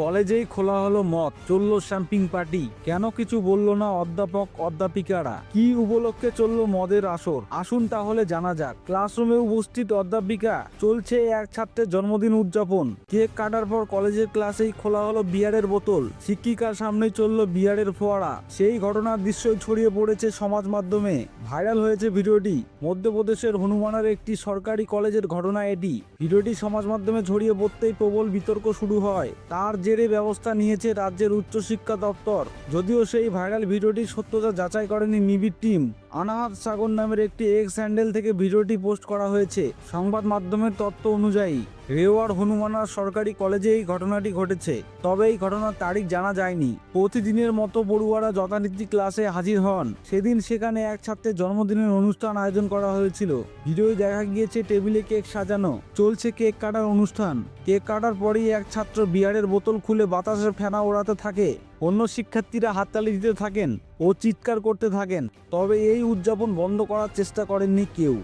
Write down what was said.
কলেজেই খোলা হলো মদ চলল শ্যাম্পিং পার্টি। কেন কিছু বলল না অধ্যাপক, অধ্যাপিকারা? কি উপলক্ষে চলল মদের আসর? আসুন তাহলে জানা যাক। ক্লাসরুমে উপস্থিত অধ্যাপিকা, চলছে এক ছাত্রের জন্মদিন উদযাপন। কেক কাটার পর কলেজের ক্লাসেই খোলা হলো বিয়ারের বোতল। শিক্ষিকার সামনেই চলল বিয়ারের ফোয়ারা। সেই ঘটনার দৃশ্যই ছড়িয়ে পড়েছে সমাজ মাধ্যমে। ভাইরাল হয়েছে ভিডিওটি। মধ্যপ্রদেশের হনুমানের একটি সরকারি কলেজের ঘটনা এটি। ভিডিওটি সমাজ মাধ্যমে ছড়িয়ে পড়তেই প্রবল বিতর্ক শুরু হয়। তার জেরে ব্যবস্থা নিয়েছে রাজ্যের উচ্চশিক্ষা দপ্তর। যদিও সেই ভাইরাল ভিডিওটির সত্যতা যাচাই করেনি নিবিড় টিম। আনাহাত সাগর নামের একটি এক্স হ্যান্ডেল থেকে ভিডিওটি পোস্ট করা হয়েছে। সংবাদ মাধ্যমের তথ্য অনুযায়ী রেওয়ার হনুমানার সরকারি কলেজে এই ঘটনাটি ঘটেছে। তবে এই ঘটনার তারিখ জানা যায়নি। প্রতিদিনের মতো পড়ুয়ারা যথারীতি ক্লাসে হাজির হন। সেদিন সেখানে এক ছাত্রের জন্মদিনের অনুষ্ঠান আয়োজন করা হয়েছিল। ভিডিওয় দেখা গিয়েছে, টেবিলে কেক সাজানো। চলছে কেক কাটার অনুষ্ঠান। কেক কাটার পরেই এক ছাত্র বিয়ারের বোতল খুলে বাতাসের ফেনা ওড়াতে থাকে। অন্য শিক্ষার্থীরা হাততালি দিতে থাকেন ও চিৎকার করতে থাকেন। তবে এই উদযাপন বন্ধ করার চেষ্টা করেননি কেউ।